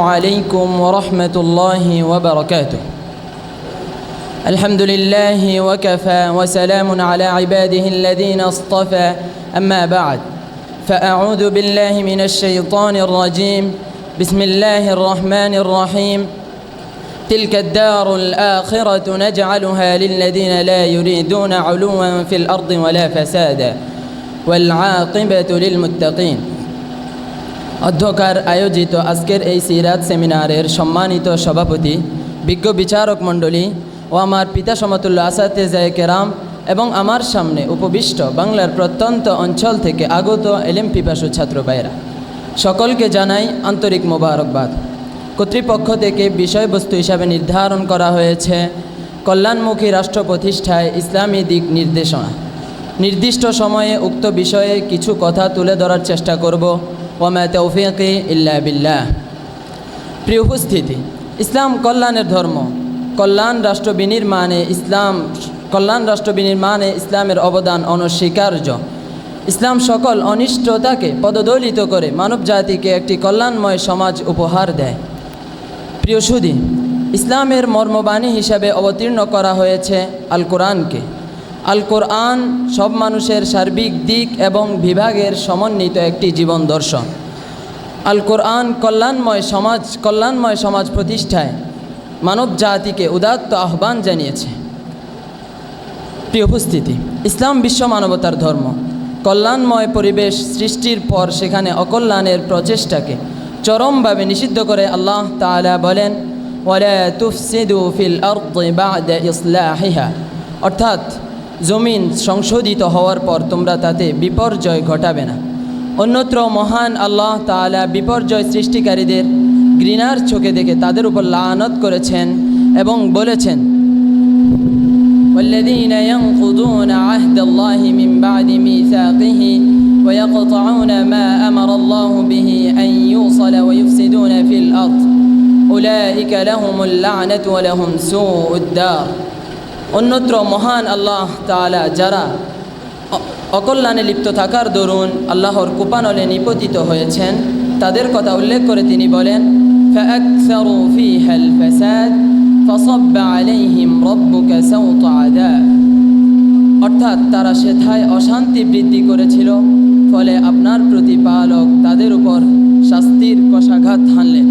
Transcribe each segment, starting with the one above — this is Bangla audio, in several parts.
عليكم ورحمة الله وبركاته. الحمد لله وكفى وسلام على عباده الذين اصطفى. أما بعد فأعوذ بالله من الشيطان الرجيم. بسم الله الرحمن الرحيم. تلك الدار الآخرة نجعلها للذين لا يريدون علوا في الأرض ولا فسادا. والعاقبة للمتقين. অধ্যকার আয়োজিত আজকের এই সিরাত সেমিনারের সম্মানিত সভাপতি, বিজ্ঞ বিচারক মণ্ডলী ও আমার পিতা সমতুল্য আসাতেজায় কেরাম এবং আমার সামনে উপবিষ্ট বাংলার প্রত্যন্ত অঞ্চল থেকে আগত এলেম পিপাসু ছাত্র ভাইয়েরা, সকলকে জানাই আন্তরিক মোবারকবাদ। কর্তৃপক্ষ থেকে বিষয়বস্তু হিসাবে নির্ধারণ করা হয়েছে কল্যাণমুখী রাষ্ট্র প্রতিষ্ঠায় ইসলামী দিক নির্দেশনা। নির্দিষ্ট সময়ে উক্ত বিষয়ে কিছু কথা তুলে ধরার চেষ্টা করব। ওমা তৌফিকি ইল্লা বিল্লাহ প্রিয় উপস্থিতি, ইসলাম কল্যাণের ধর্ম, কল্যাণ রাষ্ট্র বিনির্মাণে ইসলাম, কল্যাণ রাষ্ট্র বিনির্মাণে ইসলামের অবদান অনস্বীকার্য। ইসলাম সকল অনিষ্টতাকে পদদলিত করে মানব জাতিকে একটি কল্যাণময় সমাজ উপহার দেয়। প্রিয় সুদী, ইসলামের মর্মবাণী হিসাবে অবতীর্ণ করা হয়েছে আল কোরআনকে আল কোরআন সব মানুষের সার্বিক দিক এবং বিভাগের সমন্বিত একটি জীবন দর্শন। আল কোরআন কল্যাণময় সমাজ কল্যাণময় সমাজ প্রতিষ্ঠায় মানব জাতিকে উদাত্ত আহ্বান জানিয়েছে। প্রিয় উপস্থিতি, ইসলাম বিশ্ব মানবতার ধর্ম। কল্যাণময় পরিবেশ সৃষ্টির পর সেখানে অকল্যাণের প্রচেষ্টাকে চরমভাবে নিষিদ্ধ করে আল্লাহ তাআলা বলেন অর্থাৎ জমিন সংশোধিত হওয়ার পর তোমরা তাতে বিপর্যয় ঘটাবে না অন্যত্র মহান আল্লাহ তাআলা বিপর্যয় সৃষ্টিকারীদের ঘৃণার চোখে দেখে তাদের উপর লানত করেছেন এবং বলেছেন والذين ينقضون عهد الله من بعد ميثاقه ويقطعون ما أمر الله به أن يوصل ويفسدون في الأرض أولئك لهم اللعنة ولهم سوء الدار অন্যত্র মহান আল্লাহ তাআলা যারা অ- অকল্যাণে লিপ্ত থাকার দরুন আল্লাহর কুপানলে নিপতিত হয়েছেন তাদের কথা উল্লেখ করে তিনি বলেন فأكثروا فيها الفساد فصب عليهم ربك سوط عذاب অর্থাৎ তারা সেথায় অশান্তি বৃদ্ধি করেছিল ফলে আপনার প্রতিপালক তাদের উপর শাস্তির কষাঘাত হানলেন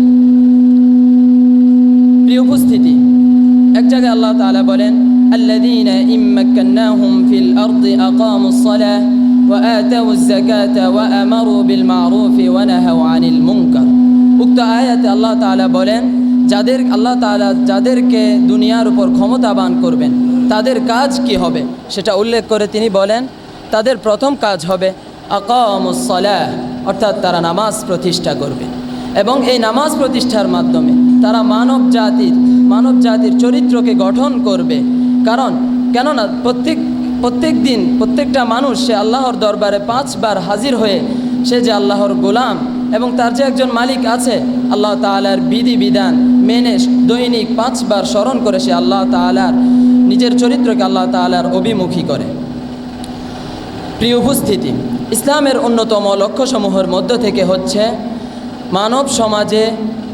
প্রিয় উপস্থিতি এক জায়গায় আল্লাহ তাআলা বলেন الذين إن مكناهم في الأرض أقاموا الصلاة وآتوا الزكاة وأمروا بالمعروف ونهوا عن المنكر উক্ত আয়াতে আল্লাহ তাআলা বলেন যাদের আল্লাহ তাআলা যাদেরকে দুনিয়ার উপর ক্ষমতাবান করবেন তাদের কাজ কি হবে সেটা উল্লেখ করে তিনি বলেন তাদের প্রথম কাজ হবে আকামুসলাহ অর্থাৎ তারা নামাজ প্রতিষ্ঠা করবে এবং এই নামাজ প্রতিষ্ঠার মাধ্যমে তারা মানব জাতির মানব জাতির চরিত্রকে গঠন করবে কারণ? কেননা প্রত্যেক প্রত্যেক দিন প্রত্যেকটা মানুষ সে আল্লাহর দরবারে পাঁচবার হাজির হয়ে সে যে আল্লাহর গোলাম এবং তার যে একজন মালিক আছে, আল্লাহ তাআলার বিধি বিধান মেনে দৈনিক পাঁচবার স্মরণ করে সে আল্লাহ তাআলার নিজের চরিত্রকে আল্লাহ তাআলার অভিমুখী করে। প্রিয় উপস্থিতি, ইসলামের অন্যতম লক্ষ্যসমূহের মধ্য থেকে হচ্ছে মানব সমাজে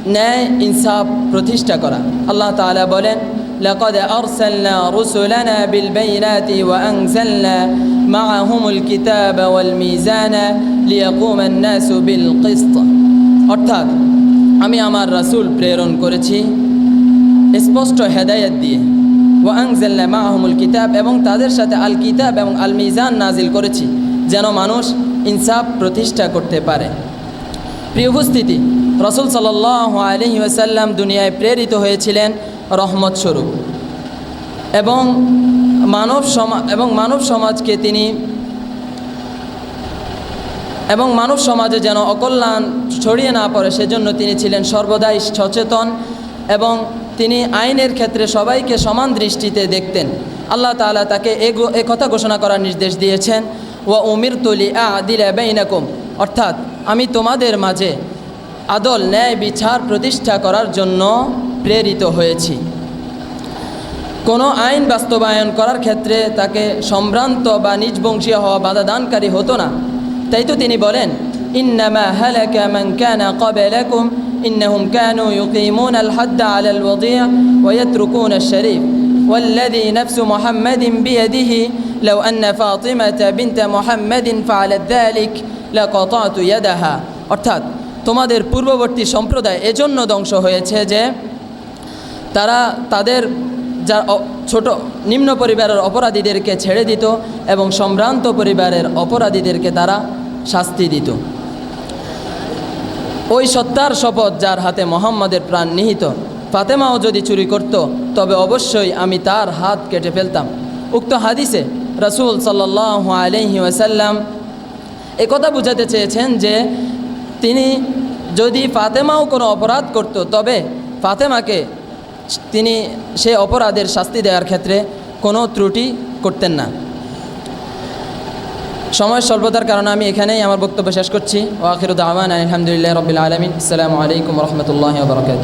ন্যায় ইনসাফ প্রতিষ্ঠা করা। আল্লাহ তাআলা বলেন لقد أرسلنا رسلنا بالبينات وأنزلنا معهم الكتاب والميزان ليقوم الناس بالقسط অর্থাৎ আমি আমার রাসূল প্রেরণ করেছি স্পষ্ট হেদায়েত দিয়ে ওয়াংজাল্লা মাহমুল কিতাব এবং তাদের সাথে আল কিতাব এবং আল মিজান নাজিল করেছি যেন মানুষ ইনসাফ প্রতিষ্ঠা করতে পারে প্রিয় উপস্থিতি রসুল সাল্লাহ আলহি ওয়াসাল্লাম দুনিয়ায় প্রেরিত হয়েছিলেন রহমত স্বরূপ। এবং মানব সমাজ এবং মানব সমাজকে তিনি এবং মানব সমাজে যেন অকল্যাণ ছড়িয়ে না পড়ে, সেজন্য তিনি ছিলেন সর্বদাই সচেতন এবং তিনি আইনের ক্ষেত্রে সবাইকে সমান দৃষ্টিতে দেখতেন। আল্লাহ তাআলা তাকে এ কথা ঘোষণা করার নির্দেশ দিয়েছেন ও উমির তুলি আ দিলে বেইনাকুম অর্থাৎ আমি তোমাদের মাঝে আদল, ন্যায়, বিচার, প্রতিষ্ঠা করার জন্য প্রেরিত হয়েছি কোনো আইন বাস্তবায়ন করার ক্ষেত্রে তাকে সম্ভ্রান্ত বা নিজবংশীয় হওয়া বাধা দানকারী হতো না তাই তো তিনি বলেন إنما هلك من كان قبلكم إنهم كانوا يقيمون الحد على الوضيع ويتركون الشريف والذي نفس محمد بيده لو أن فاطمة بنت محمد فعلت ذلك لقطعت يدها অর্থাৎ তোমাদের পূর্ববর্তী সম্প্রদায় এজন্য ধ্বংস হয়েছে যে তারা তাদের যা ছোট নিম্ন পরিবারের অপরাধীদেরকে ছেড়ে দিত এবং সম্ভ্রান্ত পরিবারের অপরাধীদেরকে তারা শাস্তি দিত। ওই সত্তার শপথ যার হাতে মোহাম্মদের প্রাণ নিহিত, ফাতেমাও যদি চুরি করত, তবে অবশ্যই আমি তার হাত কেটে ফেলতাম। উক্ত হাদিসে রসুল সাল্লাহ আলহি ওয়াসাল্লাম একথা বুঝাতে চেয়েছেন যে তিনি যদি ফাতেমাও কোনো অপরাধ করত, তবে ফাতেমাকে তিনি সে অপরাধের শাস্তি দেওয়ার ক্ষেত্রে কোনো ত্রুটি করতেন না। সময় স্বল্পতার কারণে আমি এখানেই আমার বক্তব্য শেষ করছি। ওয়াকিরুদ্দ আহমান আলহামদুলিল্লাহ রবিল আলমিন। আসসালামু আলাইকুম রহমতুল্লাহ বরকাত